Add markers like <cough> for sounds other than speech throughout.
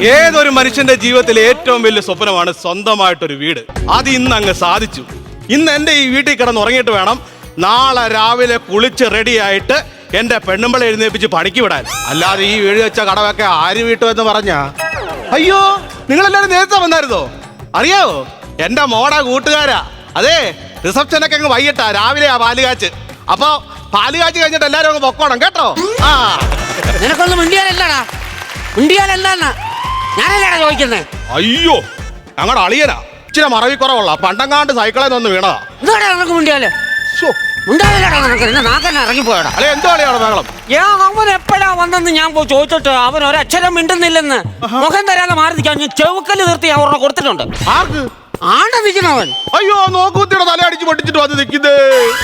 ഏതൊരു മനുഷ്യന്റെ ജീവിതത്തിലെ ഏറ്റവും വലിയ സ്വപ്നമാണ് സ്വന്തമായിട്ടൊരു വീട്. അത് ഇന്ന് അങ്ങ് സാധിച്ചു. ഇന്ന് എന്റെ ഈ വീട്ടിൽ കിടന്ന് ഉറങ്ങിയിട്ട് വേണം നാളെ രാവിലെ കുളിച്ച് റെഡിയായിട്ട് എന്റെ പെണ്ണുമ്പളെ എഴുന്നേപ്പിച്ച് പണിക്ക് വിടാൻ. അല്ലാതെ ഈ വീട് വെച്ച കടവൊക്കെ ആര് വീട്ടു എന്ന് പറഞ്ഞാ? അയ്യോ നിങ്ങളെല്ലാരും നേരത്തെ വന്നായിരുന്നോ? അറിയാവോ? എന്റെ മോടാ കൂട്ടുകാരാ. അതെ റിസപ്ഷനൊക്കെ അങ്ങ് വൈകിട്ടാ. രാവിലെയാ പാലുകാച്ച് അപ്പൊ പാലുകാച്ച് കഴിഞ്ഞിട്ട് എല്ലാരും അങ്ങ് പൊക്കോണം കേട്ടോ? ആ. നിനക്കൊന്നും മുണ്ടിയാലല്ലടാ മിണ്ടിയാലല്ലാന്ന് ഞാനല്ലടാ ചോദിക്കുന്നത് അയ്യോ ഞങ്ങളുടെ അളിയനാ. ഇച്ചിരി മറവി കുറവുള്ള പണ്ടങ്ങാണ്ട് സൈക്കിളിൽ നിന്ന് വീണതാ. എന്താടാ നിനക്ക് മിണ്ടിയാൽ? ശ്ശോ, മിണ്ടാലല്ലടാ നിനക്ക്. എന്നെ നാക്കന്നെ ഇറങ്ങിപ്പോയടാ. അളിയ എന്തോ അളിയാണ് ബഹളം? ഞാൻ അവൻ എപ്പോഴാ വന്നെന്ന് ഞാൻ പോയി ചോദിച്ചിട്ട് അവൻ ഒരക്ഷരം മിണ്ടുന്നില്ലെന്ന് മുഖം തരാതെ മാറി നിൽക്കാൻ ഞാൻ ചെവുക്കൽ നിർത്തി അവരുടെ കൊടുത്തിട്ടുണ്ട്. ആർക്ക്? ആണ്ട വിജനവൻ അയ്യോ നോക്കൂത്തിയുടെ തല അടിച്ച് പൊട്ടിച്ചിട്ട് വന്ന് നിൽക്കുന്നേ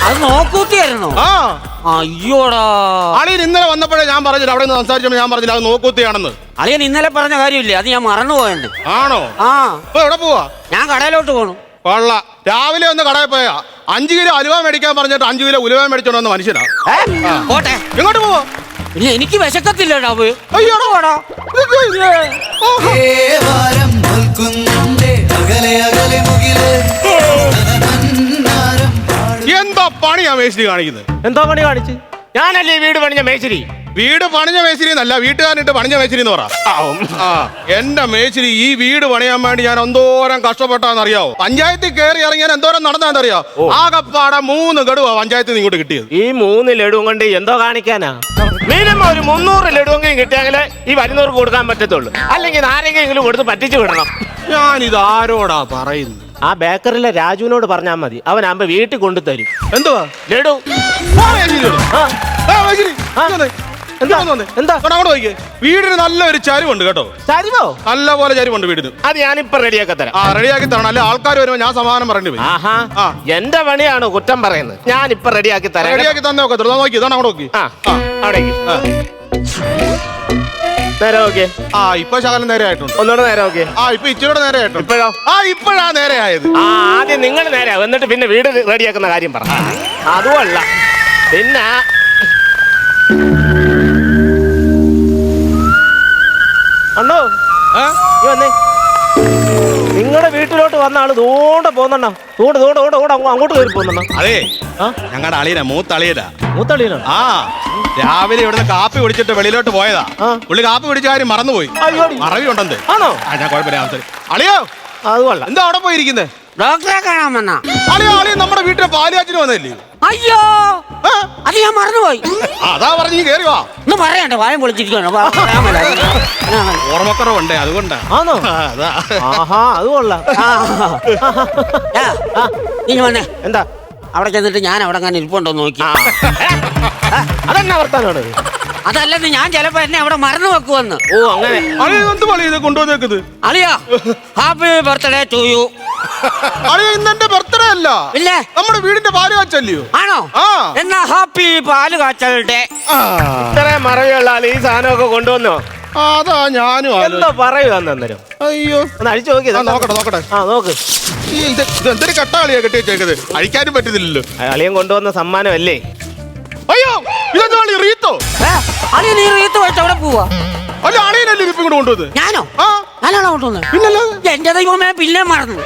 അത് നോക്കൂത്തിയായിരുന്നോ ആ. അയ്യോടാ. അളിയൻ ഇന്നലെ വന്നപ്പോഴേ ഞാൻ പറഞ്ഞില്ല അവിടെ നിന്ന് സംസാരിച്ചപ്പോൾ ഞാൻ പറഞ്ഞില്ല അത് നോക്കൂത്തിയാണെന്ന് അളിയൻ ഇന്നലെ പറഞ്ഞ കാര്യമില്ലേ? അത് ഞാൻ മറന്നുപോയെന്ന്. ആണോ? ആ. ഇപ്പൊ എവിടെ പോവാ? ഞാൻ കടയിലോട്ട് പോണു. കൊള്ള. രാവിലെ ഒന്ന് കടയിൽ പോയാ. അഞ്ചു കിലോ അലുവ മേടിക്കാൻ പറഞ്ഞിട്ട് അഞ്ചു കിലോ ഉലുവ മേടിച്ചോണ്ട് വന്ന മനുഷ്യനാ. ഏ? പോട്ടെ. എങ്ങോട്ട് പോവോ? ഇനി എനിക്ക് വിശക്കത്തില്ലടാ പോയി അയ്യോടാ. പോടാ. വാരം നിൽക്കുന്നുണ്ടേ എന്താ പണിയാ മേശിരി കാണിക്കുന്നത്? എന്താ പണി കാണിച്ച്? ഞാനല്ലേ ഈ വീട് പണിഞ്ഞ മേശരി? വീട് പണിഞ്ഞ മേശിരി എന്നല്ല വീട്ടുകാരനിട്ട് പണിഞ്ഞ മേശിരി എന്ന് പറ. ആ എന്റെ മേശിരി ഈ വീട് പണിയാൻ വേണ്ടി ഞാൻ എന്തോരം കഷ്ടപ്പെട്ടാന്നറിയാവോ? പഞ്ചായത്തിൽ കയറി ഇറങ്ങിയാൻ എന്തോരം നടന്നാന്നറിയോ ആകപ്പാടെ മൂന്ന് ഗഡുവാ പഞ്ചായത്തിൽ ഇങ്ങോട്ട് കിട്ടിയത്. ഈ മൂന്ന് ലഡുവും കൊണ്ട് എന്തോ കാണിക്കാനാ? മിനിമം ഒരു മുന്നൂറ് ലഡുവെങ്കിലും കിട്ടിയെങ്കിൽ ഈ വരുന്നവർക്ക് കൊടുക്കാൻ പറ്റത്തുള്ളൂ. അല്ലെങ്കിൽ ആരെങ്കിലും കൊടുത്ത് പറ്റിച്ചു വിടണം. ഞാൻ ഇത് ആരോടാ പറയുന്നത്? ആ ബേക്കറിലെ രാജുവിനോട് പറഞ്ഞാൽ മതി. അവനാകുമ്പോ വീട്ടിൽ കൊണ്ടുതരും. എന്തുവാ? ലഡു. ആ, എന്താ? എന്താ? അങ്ങോട്ട് നോക്കിയേ വീടിന് നല്ലൊരു ചരിവുണ്ട് കേട്ടോ. ചരിവോ? നല്ല പോലെ ചരിവുണ്ട് വീടിന്. അത് ഞാനിപ്പോ റെഡിയാക്കി തരാം. ആ റെഡിയാക്കി തരണം. അല്ലെ ആൾക്കാർ വരുമ്പോ ഞാൻ സമാധാനം പറയേണ്ടി വരും. ആഹാ. എന്റെ പണിയാണ് കുറ്റം പറയുന്നത്. ഞാനിപ്പോ റെഡിയാക്കി തരാം. റെഡി റെഡിയാക്കി തന്നെ നോക്കത്തുള്ളൂ നോക്കി ഇതാണ് അങ്ങോട്ട് നോക്കി. ആ അവിടേക്ക്. ആ. നേരെ നോക്കിയേ. ആ ഇപ്പൊ ശകലം നേരെ ആയിട്ടുണ്ട്. ഒന്നുകൂടെ നേരെ നോക്കിയേ. ആ ഇപ്പൊ ഇച്ചിരി നേരെ ആയിട്ടുണ്ട്. ഇപ്പോഴോ? ആ ഇപ്പോഴാ നേരെ ആയത്. ആ ആദ്യം നിങ്ങൾ നേരെ എന്നിട്ട് പിന്നെ വീട് റെഡിയാക്കുന്ന കാര്യം പറ. അതുമല്ല. പിന്നെ വന്ന ആൾ ദൂണ്ട പോന്നെണ്ണ. ദൂണ്ട ദൂണ്ട ദൂണ്ട ദൂണ്ട അങ്ങോട്ട് കയറി പോന്നെണ്ണ. അതെ ആ? ഞങ്ങളുടെ അളിയനാ മൂത്തളിയനാ. മൂത്തളിയനാണ് ആ രാവിലെ ഇവിടുന്ന് കാപ്പി കുടിച്ചിട്ട് വെളിയിലോട്ട് പോയതാ. ആ. പുള്ളി കാപ്പി കുടിച്ച കാര്യം മറന്നുപോയി. അയ്യോടി. മറവി ഉണ്ടെന്ന്. ആണോ? ആ ഞാൻ കുഴപ്പമില്ല ഞാൻ. അളിയോ അത് കൊള്ളാം. എന്താ അവിടെ പോയിരിക്കുന്നേ? ഡോക്ടറെ കാണാൻ വന്നാ? അളിയോ അളിയോ നമ്മുടെ വീട്ടിലെ പാലിയാച്ചിന് വന്നല്ലേ? അയ്യോ! ആ? അത് ഞാൻ മറന്നുപോയി. അതാ പറഞ്ഞു നീ കേറി വാ. ഒന്ന് പറയണ്ട വായം പൊളിച്ചിരിക്കണോ ഓർമ്മക്കുറവുണ്ടേ അതുകൊണ്ടാ. ആണോ? ആ, അതാ. ആഹാ അത് കൊള്ളാം. നീ വന്നേ. എന്താ? അവിടെ ചെന്നിട്ട് ഞാൻ അവിടെ അങ്ങനെ ഇരിപ്പുണ്ടോ നോക്കി. ആ. അതെന്നാ വർത്താനാണ്? അതല്ലെന്ന് ഞാൻ ചിലപ്പോ എന്നെ അവിടെ മറന്നു വെക്കുവന്ന്. ഓ അങ്ങനെ. അളിയോ എന്ത് പളി ഇത് കൊണ്ടുവന്നേക്കുന്നത്? അളിയാ <laughs> ഹാപ്പി ബർത്ത്ഡേ ടു യു. അളിയോ ഇന്ന് എന്റെ ബർത്ത്ഡേ അല്ല. ഇല്ലേ? നമ്മുടെ വീടിന്റെ പാലുകാച്ചല്ലയോ ആണോ? ആ. എന്നാ ഹാപ്പി പാൽ കാച്ചൽ ഡേ ആ, ഇത്രയും മറവിയുള്ള ഈ സാധനമൊക്കെ കൊണ്ടുവന്നോ? അതാ ഞാനും എന്തോ ആലോചിച്ചത്. പറയുക അന്നേരം. അയ്യോ. ഒന്ന് അഴിച്ചു നോക്കി ആ, നോക്കട്ടെ നോക്കട്ടെ. ആ നോക്ക്. ഈ ഇത് ഇത് എന്തൊരു കട്ടാളിയാ കെട്ടി വെച്ചേക്കത് അഴിക്കാനും പറ്റുന്നില്ലല്ലോ അളിയൻ കൊണ്ടുവന്ന സമ്മാനമല്ലേ? അയ്യോ ഇതെന്താ അളി റീത്തോ? അളി നീ റീത്ത് വെച്ച് അവിടെ പോവാ. അല്ല അളിയനല്ലേ ഇപ്പം ഇങ്ങോട്ട് കൊണ്ടുവന്നത്? ആ ഞാനാണോ കൊണ്ടുവന്നത് പിന്നല്ലാതെ എന്റെ ദൈവമേ പിന്നെ മറന്നു.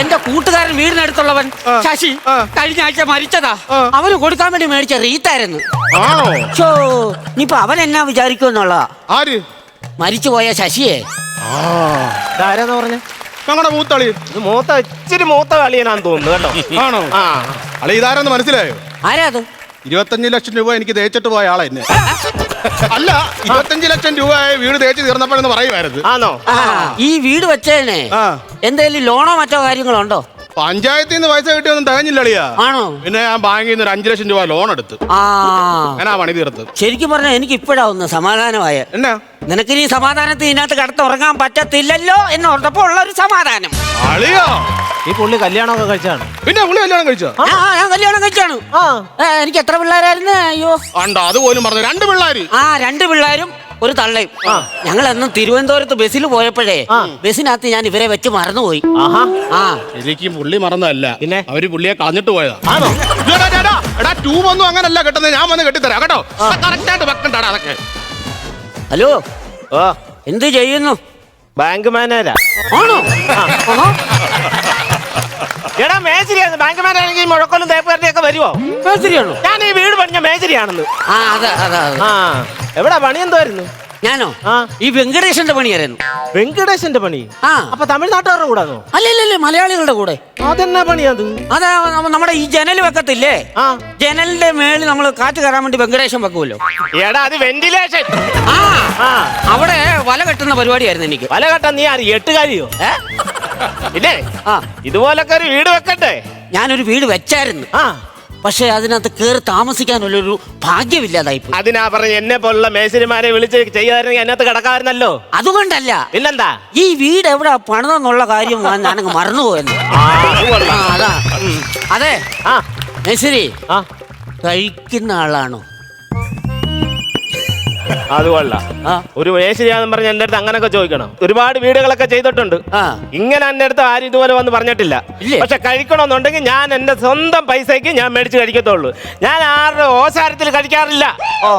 എന്റെ കൂട്ടുകാരൻ വീടിനടുത്തുള്ളവൻ. ശശി കഴിഞ്ഞ ആഴ്ച മരിച്ചതാ. അവന് കൊടുക്കാൻ വേണ്ടി മേടിച്ച റീത്തായിരുന്നു. ആണോ? ഷോ ഇനിയിപ്പൊ അവൻ എന്നാ വിചാരിക്കുമെന്നുള്ളതാ ആര്? മരിച്ചുപോയ ശശിയെ. ഇതാരാന്ന് പറഞ്ഞ? ഞങ്ങളുടെ മൂത്തളി. ഇത് മൂത്ത ഇച്ചിരി മൂത്ത കളിയനാന്ന് തോന്നുന്നു കേട്ടോ. ആണോ? ആ. അളി ഇതാരെന്ന് മനസ്സിലായോ? ആരാ അത്? ഇരുപത്തഞ്ച് ലക്ഷം രൂപ എനിക്ക് തേച്ചിട്ട് പോയ ആളെ എന്നെ. അല്ല ഇരുപത്തഞ്ച് ലക്ഷം രൂപ വീട് തേച്ച് തീർന്നപ്പോഴെന്ന് പറയുമായിരുന്നു. ആണോ? ഈ വീട് വെച്ചേനെ എന്തെങ്കിലും എന്തേലും ലോണോ മറ്റോ കാര്യങ്ങളോ ഉണ്ടോ? പഞ്ചായത്തിൽ നിന്ന് പൈസ കിട്ടിയൊന്നും തികഞ്ഞില്ലളിയാ ആണോ? പിന്നെ ഞാൻ ബാങ്കിൽ നിന്ന് ഒരു അഞ്ചു ലക്ഷം രൂപ ലോൺ എടുത്ത്. ആ. അങ്ങനെ ആ പണി തീർത്ത്. ശരിക്കും പറഞ്ഞാൽ എനിക്ക് ഇപ്പോഴാ ഒന്ന് സമാധാനമായ എന്നാ? നിനക്ക് ഈ സമാധാനത്തിൽ ഇതിനകത്ത് കടത്തുറങ്ങാൻ പറ്റത്തില്ലല്ലോ എന്നോർത്തപ്പോ ഉള്ള ഒരു സമാധാനം. അളിയാ. ഈ പുള്ളി കല്യാണമൊക്കെ കഴിച്ചാണ്. പിന്നെ പുള്ളി കല്യാണം കഴിച്ചോ? ആ ഞാൻ കല്യാണം കഴിച്ചാണ്. ആ. എനിക്ക് എത്ര പിള്ളേരായിരുന്നു? അയ്യോ. അണ്ട അതുപോലും പറഞ്ഞു രണ്ട് പിള്ളേര്. ആ രണ്ട് പിള്ളേരും. ഒരു തള്ളയും. ഞങ്ങൾ അന്ന് തിരുവനന്തപുരത്ത് ബസ്സിൽ പോയപ്പോഴേ ബസ്സിനകത്ത് ഞാൻ ഇവരെ വെച്ച് മറന്നുപോയി. ആഹാ. ആ. ശരിക്കും പുള്ളി മറന്നതല്ല. പിന്നെ? അവർ പുള്ളിയെ കളഞ്ഞിട്ട് പോയതാ. ആണോ? എടാ, ട്യൂബ് ഒന്നും അങ്ങനല്ല കെട്ടുന്നത്. ഞാൻ വന്ന് കെട്ടിത്തരാം കേട്ടോ? കറക്റ്റ് ആയിട്ട് വെക്കണ്ടാടാ അതൊക്കെ. ഹലോ? ഓ എന്ത് ചെയ്യുന്നു? ബാങ്ക് മാനേജരാ. ആണോ. എടാ മേശരിയാണ് ബാങ്ക് മാനേജാണെങ്കിൽ മുഴക്കൊല്ലും ഒക്കെ വരുവോ? മേശരിയാണോ? ഞാൻ ഈ വീട് പണിഞ്ഞ മേശരിയാണെന്ന്. ആ അതെ അതെ. ആ എവിടാ പണി എന്തായിരുന്നു? ഞാനോ? ആ. ഈ വെങ്കടേശന്റെ പണിയായിരുന്നു. വെങ്കടേശന്റെ പണി? ആ. അപ്പൊ തമിഴ്നാട്ടുകാരുടെ കൂടാന്നോ? അല്ലല്ലേ മലയാളികളുടെ കൂടെ. അതെന്നാ പണി അത്? അതാ നമ്മ- നമ്മുടെ ഈ ജനൽ വെക്കത്തില്ലേ? ആ. ജനലിന്റെ മേളിൽ നമ്മൾ കാറ്റ് കയറാൻ വേണ്ടി വെങ്കടേശൻ വെക്കുമല്ലോ. എടാ അത് വെന്റിലേഷൻ. ആ. ആ. അവിടെ വല കെട്ടുന്ന പരിപാടിയായിരുന്നു എനിക്ക്. വല കെട്ടാൻ നീ ആര്? എട്ടുകാരിയോ? ഏ? ഇല്ലേ? ആ. ഇതുപോലൊക്കെ ഒരു വീട് വെക്കട്ടെ ഞാനൊരു വീട് വെച്ചായിരുന്നു. ആ. പക്ഷെ അതിനകത്ത് കയറി താമസിക്കാനുള്ളൊരു ഭാഗ്യമില്ലാതായി അതിനാ പറഞ്ഞ എന്നെ പോലുള്ള മേശരിമാരെ വിളിച്ച് ചെയ്യാതിരുന്നെങ്കിൽ അതിനകത്ത് കിടക്കാമായിരുന്നല്ലോ? അതുകൊണ്ടല്ല. പിന്നെന്താ? ഈ വീട് എവിടെ പണിതെന്നുള്ള കാര്യം ഞാൻ- ഞാനങ്ങ് മറന്നുപോയെന്ന്. ആ, അത് ആ അതെ. മേശ്ശേരി ആ. കഴിക്കുന്ന ആളാണോ? അത് കൊള്ളാം. ഒരു മേശരിയാന്ന് പറഞ്ഞ എന്റെ അടുത്ത് അങ്ങനൊക്കെ ചോദിക്കണം. ഒരുപാട് വീടുകളൊക്കെ ചെയ്തിട്ടുണ്ട്. ഇങ്ങനെ എന്റെ അടുത്ത് ആരും ഇതുപോലെ വന്ന് പറഞ്ഞിട്ടില്ല? പക്ഷെ കഴിക്കണമെന്നുണ്ടെങ്കിൽ ഞാൻ എന്റെ സ്വന്തം പൈസയ്ക്ക് ഞാൻ മേടിച്ച് കഴിക്കത്തുള്ളൂ. ഞാൻ ആരുടെ ഓശാരത്തിൽ കഴിക്കാറില്ല.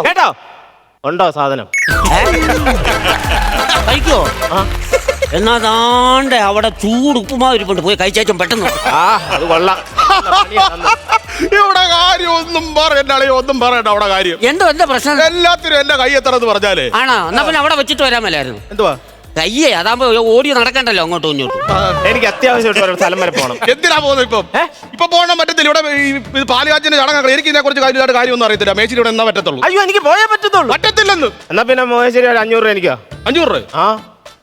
കേട്ടോ? ഉണ്ടോ സാധനം? കഴിക്കോ? എന്നാ താണ്ടെ അവിടെ ചൂട് ഉപ്പുമാവ് ഇരിപ്പുണ്ട്. പോയി കഴിച്ചേച്ചും പെട്ടെന്ന്. ആ അത് കൊള്ളാം. <laughs> ഇവിടെ കാര്യം ഒന്നും പറയണ്ട ഒന്നും പറയണ്ട അവിടെ കാര്യം. എന്തോ എന്താ പ്രശ്നം? എല്ലാത്തിനും എന്റെ കൈ എത്തണമെന്ന് പറഞ്ഞാലേ. ആണോ? എന്നാ പിന്നെ അവിടെ വെച്ചിട്ട് വരാൻ മേലായിരുന്നു എന്തുവാ? കയ്യേ അതാകുമ്പോ ഓടി നടക്കണ്ടല്ലോ അങ്ങോട്ടും ഇങ്ങോട്ടും. എനിക്ക് അത്യാവശ്യമായിട്ട് സ്ഥലം വരെ പോകണം എന്തിനാ പോകുന്നത് ഇപ്പം? ഇപ്പൊ പോകണം പറ്റത്തില്ല. ഇവിടെ ഈ പാലുകാച്ചിന്റെ എനിക്ക് ഇതിനെ കുറിച്ച് കാര്യമായിട്ട് കാര്യമൊന്നും അറിയത്തില്ല. മേച്ചിരി ഇവിടെ എന്നാ പറ്റത്തുള്ളൂ. അയ്യോ എനിക്ക് പോയേ പറ്റത്തുള്ളൂ. പറ്റത്തില്ലെന്ന്. എന്നാ പിന്നെ മോശരി ഒരു അഞ്ഞൂറ് രൂപ എനിക്കോ. അഞ്ഞൂറ് രൂപ? ആ.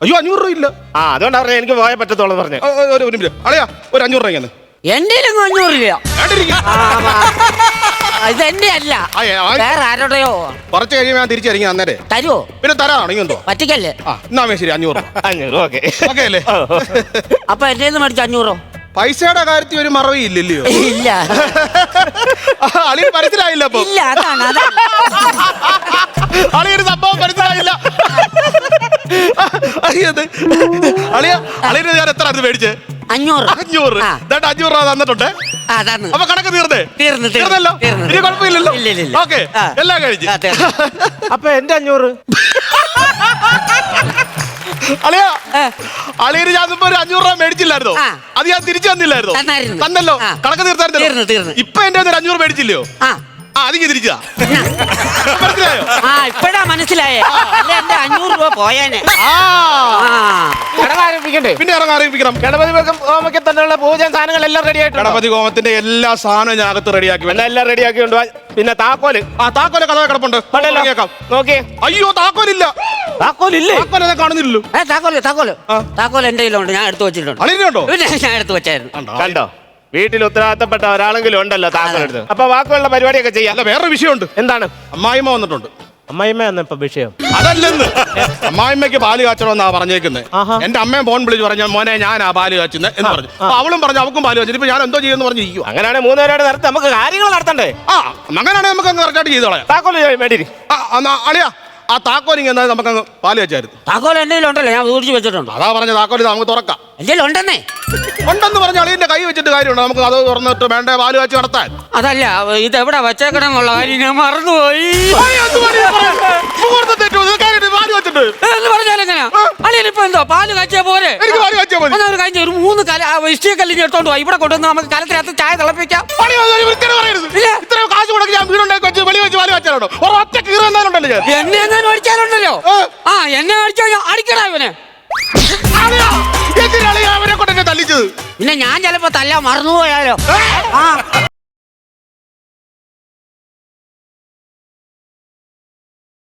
അയ്യോ അഞ്ഞൂറ് രൂപ ഇല്ല. ആ അതുകൊണ്ടാ പറഞ്ഞ എനിക്ക് പോയേ പറ്റത്തുള്ളൂ പറഞ്ഞു. ഒരു മിനിറ്റ്. അളയാ ഒരു അഞ്ഞൂറ് രൂപ എന്റെ അഞ്ഞൂറില്ല. വേണ്ടിരിക്കും ആ, ആ, ഇത് എന്റെ അല്ല. വേറെ ആരുടെയോ. കുറച്ച് കഴിയുമ്പോൾ ഞാൻ തിരിച്ചിറങ്ങി അന്നേരെ. തരുവോ? പിന്നെ തരാണെങ്കിൽ എന്തോ പറ്റിക്കല്ലേ? എന്നാ ശരി അഞ്ഞൂറ്. രൂപ അഞ്ഞൂറ് ഓക്കെ. ഓക്കെ അല്ലേ? അപ്പൊ എന്റെ മേടിച്ച അഞ്ഞൂറോ? പൈസയുടെ കാര്യത്തിൽ ഒരു മറവി ഇല്ലല്ലയോ? ഇല്ല. അളി മനസ്സിലായില്ല അപ്പൊ. ഇല്ല അതാണ് അതാണ്. ഒരു സംഭവം മനസ്സിലായില്ല. അളിയത് അളിയ അളിയുടെ ഞാൻ എത്ര അത് മേടിച്ചേ? അഞ്ഞൂറ് അഞ്ഞൂറ് ആ. ദാണ്ട് അഞ്ഞൂറ് രൂപ തന്നിട്ടുണ്ട് ആ, അതാണ് അപ്പൊ കണക്ക് തീർന്നേ തീർന്നു, തീർന്നു, തീർന്നല്ലോ തീർന്നു. ഇനി കുഴപ്പമില്ലല്ലോ ഇല്ല, ഇല്ല, ഇല്ല. ഓക്കെ ആ. എല്ലാം കഴിഞ്ഞു ആ, തീർന്നു. <laughs> അപ്പൊ എന്റെ അഞ്ഞൂറ് <laughs> അളിയാ ഏ, അളിയന് ഞാൻ മുമ്പ് ഒരു അഞ്ഞൂറ് രൂപ മേടിച്ചില്ലായിരുന്നോ ആ. അത് ഞാൻ തിരിച്ചു തന്നില്ലായിരുന്നോ തന്നായിരുന്നു. തന്നല്ലോ ആ. കണക്ക് തീർന്നു, തീർത്തായിരുന്നല്ലോ തീർന്നു. ഇപ്പൊ എന്റെ കയ്യിൽ നിന്ന് ഒരു അഞ്ഞൂറ് മേടിച്ചില്ലയോ ആ അതിങ്ങ് തിരിച്ചാ മനസ്സിലായോ? ആ ഇപ്പഴാ മനസ്സിലായേ. അല്ല എന്റെ അഞ്ഞൂറ് രൂപ പോയേനെ. ആ. ആ. പിന്നെ ഇറങ്ങാൻ അറിയിപ്പിക്കണം ഗണപതി ഹോമയ്ക്ക് തന്നെയുള്ള പൂജ സാധനങ്ങളെല്ലാം റെഡി ആയിട്ടുണ്ട്. ഗണപതി ഹോമത്തിന്റെ എല്ലാ സാധനവും ഞാൻ അകത്ത് റെഡിയാക്കി എല്ലാം എല്ലാം റെഡി ആക്കി പിന്നെ താക്കോൽ. ആ താക്കോലെ കഥ കിടപ്പുണ്ട്. ഉണ്ടല്ലോ. നോക്കിയേ. അയ്യോ താക്കോലില്ല. താക്കോലില്ലേ? താക്കോലെ കാണുന്നില്ലല്ലോ. ഏ താക്കോൽ താക്കോൽ. എന്റെ കയ്യിലുണ്ട്. ഞാൻ എടുത്തു വെച്ചിട്ടുണ്ട്. അളിയനുണ്ടോ? പിന്നെ ഞാൻ എടുത്തു വെച്ചായിരുന്നു. കണ്ടോ? വീട്ടിൽ ഉത്തരവാദിത്തപ്പെട്ട ഒരാളെങ്കിലും ഉണ്ടല്ലോ താങ്കളുടെ അപ്പൊ വാക്കുകളുടെ പരിപാടിയൊക്കെ ചെയ്യാം. അല്ല വേറെ വിഷയമുണ്ട്. എന്താണ്? അമ്മായിമ്മ വന്നിട്ടുണ്ട്. അമ്മായിമ്മ എന്ന ഇപ്പൊ വിഷയം? അതല്ലെന്ന്. അമ്മായിമ്മയ്ക്ക് പാൽ കാച്ചണമെന്നാ പറഞ്ഞേക്കുന്നത്. എന്റെ അമ്മയും ഫോൺ വിളിച്ച് പറഞ്ഞ മോനെ ഞാനാ പാൽ കാച്ചുന്നത് എന്ന് പറഞ്ഞു. അപ്പൊ അവളും പറഞ്ഞു അവക്കും പാൽ കാച്ചു ഇപ്പൊ ഞാൻ എന്തോ ചെയ്യുന്നു പറഞ്ഞു ഇരിക്കും അങ്ങനെയാണെങ്കിൽ മൂന്നുപേരോട് നടത്തി നമുക്ക് കാര്യങ്ങൾ നടത്തണ്ടേ? ആ അങ്ങനെയാണെങ്കിൽ നമുക്ക് അങ്ങ് കറക്റ്റായിട്ട് ചെയ്ത് കളയാം താക്കോൽ വേണ്ടി ആ, അളിയാ ആ താക്കോലിങ് ഇങ്ങനെ നമുക്ക് അങ്ങ് പാൽ വെച്ചായിരുന്നു താക്കോൽ എന്തെങ്കിലും ഉണ്ടല്ലോ ഞാൻ ഊർജി വെച്ചിട്ടുണ്ട്. അതാ പറഞ്ഞ താക്കോൽ ഇത് നമുക്ക് തുറക്കാം. എന്തെങ്കിലും ഉണ്ടെന്നേ. ഉണ്ടെന്ന് പറഞ്ഞ അളിയന്റെ കൈ വെച്ചിട്ട് കാര്യമുണ്ട് നമുക്ക് അത് തുറന്നിട്ട് വേണ്ട പാൽ വെച്ച് നടത്താൻ. അതല്ല ഇത് എവിടെ വെച്ചേക്കണം എന്നുള്ള കാര്യം ഞാൻ മറന്നുപോയി. പാൽ അളിയനിപ്പോ എന്തോ കാച്ചിയാ പോരെ? എന്നാ ഒരു മൂന്ന് കല ഇഷ്ടിയ കല്ലിഞ്ഞ് എടുത്തോണ്ട് പോയി ഇവിടെ കൊണ്ടുവന്ന് നമുക്ക് കലത്തിനകത്ത് ചായ തിളപ്പിക്കാം. എന്നെ എങ്ങനെ അടിച്ചാലുണ്ടല്ലോ? ആ. എന്നെ അടിച്ചാൽ ഞാൻ അടിക്കടാ ഇവനെ. പിന്നെ ഞാൻ ചിലപ്പോ തല്ല മറന്നുപോയാലോ? ആ.